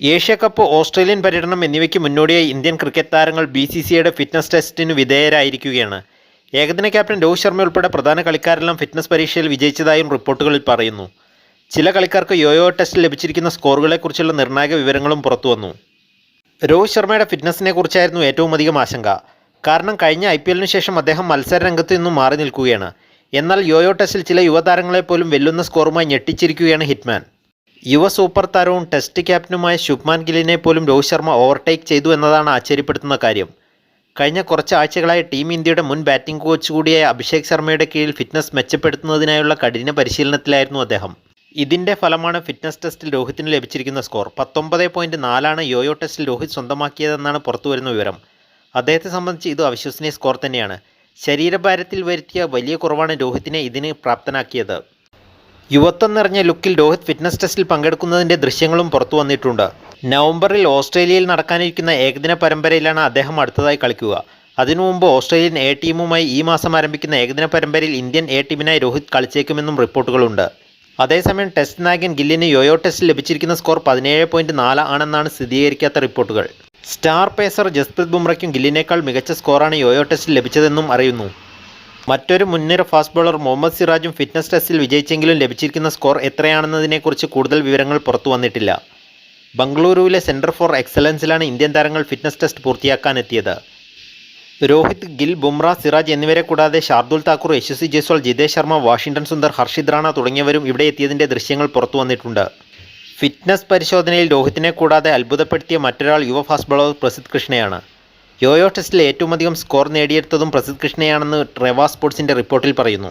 Asia cup Australian പര്യടനം എന്നിവയ്ക്ക് മുന്നോടിയായി ഇന്ത്യൻ ക്രിക്കറ്റ് താരങ്ങൾ ബി സി സിയുടെ ഫിറ്റ്നസ് ടെസ്റ്റിന് വിധേയരായിരിക്കുകയാണ്. ഏകദിന ക്യാപ്റ്റൻ രോഹിത് ശർമ്മ ഉൾപ്പെടെ പ്രധാന കളിക്കാരെല്ലാം ഫിറ്റ്നസ് പരീക്ഷയിൽ വിജയിച്ചതായും റിപ്പോർട്ടുകളിൽ പറയുന്നു. ചില കളിക്കാർക്ക് യോയോ ടെസ്റ്റിൽ ലഭിച്ചിരിക്കുന്ന സ്കോറുകളെക്കുറിച്ചുള്ള നിർണായക വിവരങ്ങളും പുറത്തുവന്നു. രോഹിത് ശർമ്മയുടെ ഫിറ്റ്നസിനെ കുറിച്ചായിരുന്നു ഏറ്റവും അധികം ആശങ്ക. കാരണം കഴിഞ്ഞ ഐ പി ശേഷം അദ്ദേഹം മത്സര രംഗത്ത് നിന്നും മാറി നിൽക്കുകയാണ്. എന്നാൽ യോയോ ടെസ്റ്റിൽ ചില യുവതാരങ്ങളെപ്പോലും വെല്ലുന്ന സ്കോറുമായി ഞെട്ടിച്ചിരിക്കുകയാണ് ഹിറ്റ്മാൻ. യുവ സൂപ്പർ താരവും ടെസ്റ്റ് ക്യാപ്റ്റനുമായ ശുഭ്മാൻ ഗില്ലിനെ പോലും രോഹിത് ശർമ്മ ഓവർടേക്ക് ചെയ്തു എന്നതാണ് ആശ്ചര്യപ്പെടുത്തുന്ന കാര്യം. കഴിഞ്ഞ കുറച്ച് ആഴ്ചകളായി ടീം ഇന്ത്യയുടെ മുൻ ബാറ്റിംഗ് കോച്ച് കൂടിയായ അഭിഷേക് ശർമ്മയുടെ കീഴിൽ ഫിറ്റ്നസ് മെച്ചപ്പെടുത്തുന്നതിനായുള്ള കഠിന പരിശീലനത്തിലായിരുന്നു അദ്ദേഹം. ഇതിന്റെ ഫലമാണ് ഫിറ്റ്നസ് ടെസ്റ്റിൽ രോഹിത്തിന് ലഭിച്ചിരിക്കുന്ന സ്കോർ. പത്തൊമ്പത് പോയിന്റ് നാലാണ് യോയോ ടെസ്റ്റിൽ രോഹിത് സ്വന്തമാക്കിയതെന്നാണ് പുറത്തുവരുന്ന വിവരം. അദ്ദേഹത്തെ സംബന്ധിച്ച് ഇത് അവിശ്വസനീയ സ്കോർ തന്നെയാണ്. ശരീരഭാരത്തിൽ വരുത്തിയ വലിയ കുറവാണ് രോഹിത്തിനെ ഇതിന് പ്രാപ്തനാക്കിയത്. യുവത്വം നിറഞ്ഞ ലുക്കിൽ രോഹിത് ഫിറ്റ്നസ് ടെസ്റ്റിൽ പങ്കെടുക്കുന്നതിന്റെ ദൃശ്യങ്ങളും പുറത്തു വന്നിട്ടുണ്ട്. നവംബറിൽ ഓസ്ട്രേലിയയിൽ നടക്കാനിരിക്കുന്ന ഏകദിന പരമ്പരയിലാണ് അദ്ദേഹം അടുത്തതായി കളിക്കുക. അതിനു മുമ്പ് ഓസ്ട്രേലിയൻ എ ടീമുമായി ഈ മാസം ആരംഭിക്കുന്ന ഏകദിന പരമ്പരയിൽ ഇന്ത്യൻ എ ടീമിനായി രോഹിത് കളിച്ചേക്കുമെന്നും റിപ്പോർട്ടുകളുണ്ട്. അതേസമയം ടെസ്റ്റ് നായകൻ ഗില്ലിന് യോയോ ടെസ്റ്റിൽ ലഭിച്ചിരിക്കുന്ന സ്കോർ പതിനേഴ് പോയിന്റ് നാല് ആണെന്നാണ് സ്ഥിരീകരിക്കാത്ത റിപ്പോർട്ടുകൾ. സ്റ്റാർ പേസർ ജസ്പ്രീത് ബുംറയ്ക്കും ഗില്ലിനേക്കാൾ മികച്ച സ്കോറാണ് യോയോ ടെസ്റ്റിൽ ലഭിച്ചതെന്നും അറിയുന്നു. മറ്റൊരു മുൻനിര ഫാസ്റ്റ് ബോളർ മുഹമ്മദ് സിറാജും ഫിറ്റ്നസ് ടെസ്റ്റിൽ വിജയിച്ചെങ്കിലും ലഭിച്ചിരിക്കുന്ന സ്കോർ എത്രയാണെന്നതിനെക്കുറിച്ച് കൂടുതൽ വിവരങ്ങൾ പുറത്തു വന്നിട്ടില്ല. ബംഗളൂരുവിലെ സെന്റർ ഫോർ എക്സലൻസിലാണ് ഇന്ത്യൻ താരങ്ങൾ ഫിറ്റ്നസ് ടെസ്റ്റ് പൂർത്തിയാക്കാനെത്തിയത്. രോഹിത് ഗിൽ ബുംറ സിറാജ് എന്നിവരെ കൂടാതെ ഷാർദുൽ താക്കൂർ യശസ്വി ജയ്സ്വാൾ ജിതേഷ് ശർമ്മ വാഷിംഗ്ടൺ സുന്ദർ ഹർഷിദ് റാണ തുടങ്ങിയവരും ഇവിടെ എത്തിയതിന്റെ ദൃശ്യങ്ങൾ പുറത്തു വന്നിട്ടുണ്ട്. ഫിറ്റ്നസ് പരിശോധനയിൽ രോഹിത്തിനെ കൂടാതെ അത്ഭുതപ്പെടുത്തിയ മറ്റൊരാൾ യുവ ഫാസ്റ്റ് ബോളർ പ്രസിദ്ധ് കൃഷ്ണയാണ്. യോയോ ടെസ്റ്റിൽ ഏറ്റവും അധികം സ്കോർ നേടിയെടുത്തതും പ്രസിദ്ധ് കൃഷ്ണയാണെന്ന് ട്രെവാ സ്പോർട്സിന്റെ റിപ്പോർട്ടിൽ പറയുന്നു.